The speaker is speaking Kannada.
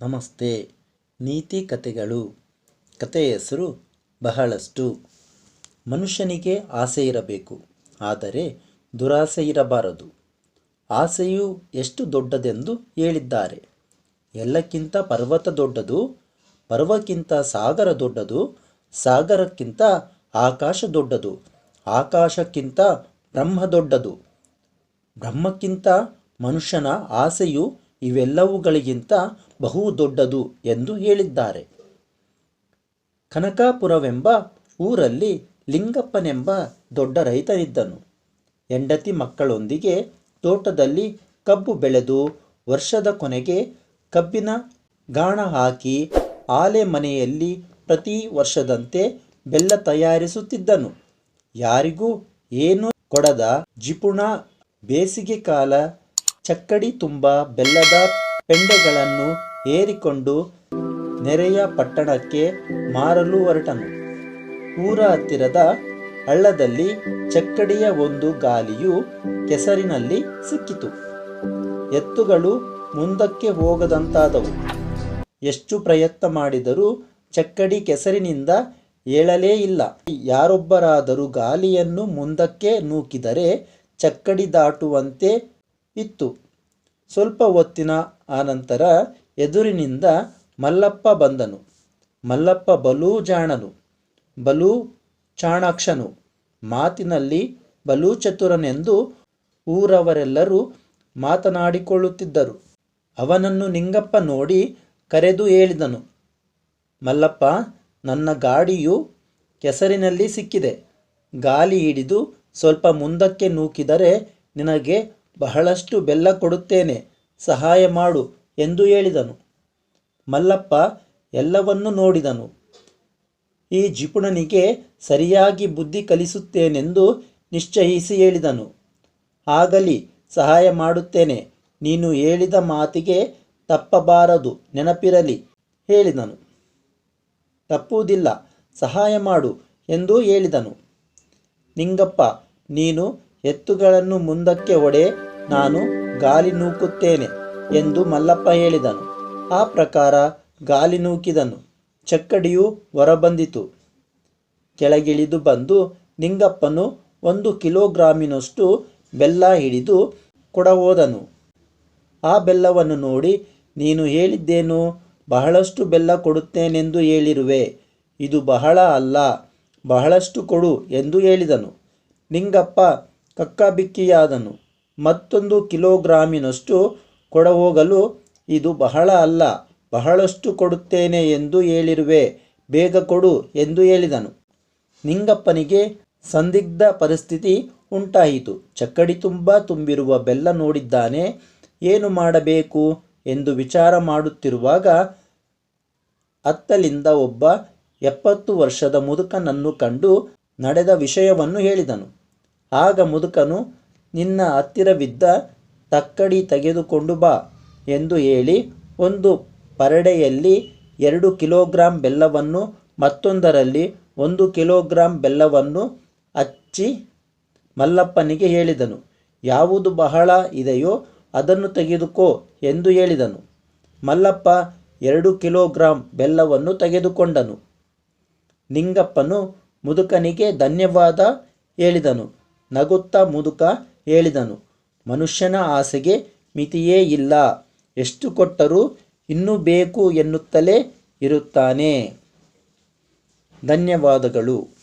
ನಮಸ್ತೆ. ನೀತಿ ಕಥೆಗಳು. ಕಥೆಯ ಹೆಸರು ಬಹಳಷ್ಟು. ಮನುಷ್ಯನಿಗೆ ಆಸೆ ಇರಬೇಕು. ಆದರೆ ದುರಾಸೆ ಇರಬಾರದು. ಆಸೆಯು ಎಷ್ಟು ದೊಡ್ಡದೆಂದು ಹೇಳಿದ್ದಾರೆ. ಎಲ್ಲಕ್ಕಿಂತ ಪರ್ವತ ದೊಡ್ಡದು, ಪರ್ವಕ್ಕಿಂತ ಸಾಗರ ದೊಡ್ಡದು, ಸಾಗರಕ್ಕಿಂತ ಆಕಾಶ ದೊಡ್ಡದು, ಆಕಾಶಕ್ಕಿಂತ ಬ್ರಹ್ಮ ದೊಡ್ಡದು. ಬ್ರಹ್ಮಕ್ಕಿಂತ ಮನುಷ್ಯನ ಆಸೆಯು ಇವೆಲ್ಲವುಗಳಿಗಿಂತ ಬಹು ದೊಡ್ಡದು ಎಂದು ಹೇಳಿದ್ದಾರೆ. ಕನಕಾಪುರವೆಂಬ ಊರಲ್ಲಿ ಲಿಂಗಪ್ಪನೆಂಬ ದೊಡ್ಡ ರೈತನಿದ್ದನು. ಹೆಂಡತಿ ಮಕ್ಕಳೊಂದಿಗೆ ತೋಟದಲ್ಲಿ ಕಬ್ಬು ಬೆಳೆದು ವರ್ಷದ ಕೊನೆಗೆ ಕಬ್ಬಿನ ಗಾಣ ಹಾಕಿ ಆಲೆ ಮನೆಯಲ್ಲಿ ಪ್ರತಿ ವರ್ಷದಂತೆ ಬೆಲ್ಲ ತಯಾರಿಸುತ್ತಿದ್ದನು. ಯಾರಿಗೂ ಏನೂ ಕೊಡದ ಜಿಪುಣ ಬೇಸಿಗೆ ಕಾಲ ಚಕ್ಕಡಿ ತುಂಬ ಬೆಲ್ಲದ ಪೆಂಡೆಗಳನ್ನು ಏರಿಕೊಂಡು ನೆರೆಯ ಪಟ್ಟಣಕ್ಕೆ ಮಾರಲು ಹೊರಟನು. ಊರ ಹತ್ತಿರದ ಹಳ್ಳದಲ್ಲಿ ಚಕ್ಕಡಿಯ ಒಂದು ಗಾಲಿಯು ಕೆಸರಿನಲ್ಲಿ ಸಿಕ್ಕಿತು. ಎತ್ತುಗಳು ಮುಂದಕ್ಕೆ ಹೋಗದಂತಾದವು. ಎಷ್ಟು ಪ್ರಯತ್ನ ಮಾಡಿದರೂ ಚಕ್ಕಡಿ ಕೆಸರಿನಿಂದ ಏಳಲೇ ಇಲ್ಲ. ಯಾರೊಬ್ಬರಾದರೂ ಗಾಲಿಯನ್ನು ಮುಂದಕ್ಕೆ ನೂಕಿದರೆ ಚಕ್ಕಡಿ ದಾಟುವಂತೆ ಇತ್ತು. ಸ್ವಲ್ಪ ಹೊತ್ತಿನ ಆನಂತರ ಎದುರಿನಿಂದ ಮಲ್ಲಪ್ಪ ಬಂದನು. ಮಲ್ಲಪ್ಪ ಬಲೂ ಜಾಣನು, ಬಲೂ ಚಾಣಾಕ್ಷನು. ಮಾತಿನಲ್ಲಿ ಬಲೂ ಚತುರನೆಂದು ಊರವರೆಲ್ಲರೂ ಮಾತನಾಡಿಕೊಳ್ಳುತ್ತಿದ್ದರು. ಅವನನ್ನು ನಿಂಗಪ್ಪ ನೋಡಿ ಕರೆದು ಹೇಳಿದನು, ಮಲ್ಲಪ್ಪ, ನನ್ನ ಗಾಡಿಯು ಕೆಸರಿನಲ್ಲಿ ಸಿಕ್ಕಿದೆ. ಗಾಲಿ ಹಿಡಿದು ಸ್ವಲ್ಪ ಮುಂದಕ್ಕೆ ನೂಕಿದರೆ ನಿನಗೆ ಬಹಳಷ್ಟು ಬೆಲ್ಲ ಕೊಡುತ್ತೇನೆ, ಸಹಾಯ ಮಾಡು ಎಂದು ಹೇಳಿದನು. ಮಲ್ಲಪ್ಪ ಎಲ್ಲವನ್ನೂ ನೋಡಿದನು. ಈ ಜಿಪುಣನಿಗೆ ಸರಿಯಾಗಿ ಬುದ್ಧಿ ಕಲಿಸುತ್ತೇನೆಂದು ನಿಶ್ಚಯಿಸಿ ಹೇಳಿದನು. ಆಗಲಿ, ಸಹಾಯ ಮಾಡುತ್ತೇನೆ. ನೀನು ಹೇಳಿದ ಮಾತಿಗೆ ತಪ್ಪಬಾರದು, ನೆನಪಿರಲಿ ಹೇಳಿದನು. ತಪ್ಪುವುದಿಲ್ಲ, ಸಹಾಯ ಮಾಡು ಎಂದು ಹೇಳಿದನು. ನಿಂಗಪ್ಪ, ನೀನು ಎತ್ತುಗಳನ್ನು ಮುಂದಕ್ಕೆ ಒಡೆ ನಾನು ಗಾಲಿ ನೂಕುತ್ತೇನೆ ಎಂದು ಮಲ್ಲಪ್ಪ ಹೇಳಿದನು. ಆ ಪ್ರಕಾರ ಗಾಲಿ ನೂಕಿದನು. ಚಕ್ಕಡಿಯು ಹೊರಬಂದಿತು. ಕೆಳಗಿಳಿದು ಬಂದು ನಿಂಗಪ್ಪನು ಒಂದು ಕಿಲೋಗ್ರಾಮಿನಷ್ಟು ಬೆಲ್ಲ ಹಿಡಿದು ಕೊಡಹೋದನು. ಆ ಬೆಲ್ಲವನ್ನು ನೋಡಿ, ನೀನು ಹೇಳಿದ್ದೇನು? ಬಹಳಷ್ಟು ಬೆಲ್ಲ ಕೊಡುತ್ತೇನೆಂದು ಹೇಳಿರುವೆ. ಇದು ಬಹಳ ಅಲ್ಲ, ಬಹಳಷ್ಟು ಕೊಡು ಎಂದು ಹೇಳಿದನು. ನಿಂಗಪ್ಪ ಕಕ್ಕಾಬಿಕ್ಕಿಯಾದನು. ಮತ್ತೊಂದು ಕಿಲೋಗ್ರಾಮಿನಷ್ಟು ಕೊಡಹೋಗಲು ಇದು ಬಹಳ ಅಲ್ಲ, ಬಹಳಷ್ಟು ಕೊಡುತ್ತೇನೆ ಎಂದು ಹೇಳಿರುವೆ, ಬೇಗ ಕೊಡು ಎಂದು ಹೇಳಿದನು. ನಿಂಗಪ್ಪನಿಗೆ ಸಂದಿಗ್ಧ ಪರಿಸ್ಥಿತಿ ಉಂಟಾಯಿತು. ಚಕ್ಕಡಿ ತುಂಬ ತುಂಬಿರುವ ಬೆಲ್ಲ ನೋಡಿದ್ದಾನೆ, ಏನು ಮಾಡಬೇಕು ಎಂದು ವಿಚಾರ ಮಾಡುತ್ತಿರುವಾಗ ಅತ್ತಲಿಂದ ಒಬ್ಬ ಎಪ್ಪತ್ತು ವರ್ಷದ ಮುದುಕನನ್ನು ಕಂಡು ನಡೆದ ವಿಷಯವನ್ನು ಹೇಳಿದನು. ಆಗ ಮುದುಕನು ನಿನ್ನ ಹತ್ತಿರವಿದ್ದ ತಕ್ಕಡಿ ತೆಗೆದುಕೊಂಡು ಬಾ ಎಂದು ಹೇಳಿ ಒಂದು ಪರಡೆಯಲ್ಲಿ ಎರಡು ಕಿಲೋಗ್ರಾಂ ಬೆಲ್ಲವನ್ನು, ಮತ್ತೊಂದರಲ್ಲಿ ಒಂದು ಕಿಲೋಗ್ರಾಂ ಬೆಲ್ಲವನ್ನು ಹಚ್ಚಿ ಮಲ್ಲಪ್ಪನಿಗೆ ಹೇಳಿದನು. ಯಾವುದು ಬಹಳ ಇದೆಯೋ ಅದನ್ನು ತೆಗೆದುಕೋ ಎಂದು ಹೇಳಿದನು. ಮಲ್ಲಪ್ಪ ಎರಡು ಕಿಲೋಗ್ರಾಂ ಬೆಲ್ಲವನ್ನು ತೆಗೆದುಕೊಂಡನು. ನಿಂಗಪ್ಪನು ಮುದುಕನಿಗೆ ಧನ್ಯವಾದ ಹೇಳಿದನು. ನಗುತ್ತಾ ಮುದುಕ ಹೇಳಿದನು. ಮನುಷ್ಯನ ಆಸೆಗೆ ಮಿತಿಯೇ ಇಲ್ಲ. ಎಷ್ಟು ಕೊಟ್ಟರೂ ಇನ್ನೂ ಬೇಕು ಎನ್ನುತ್ತಲೇ ಇರುತ್ತಾನೆ. ಧನ್ಯವಾದಗಳು.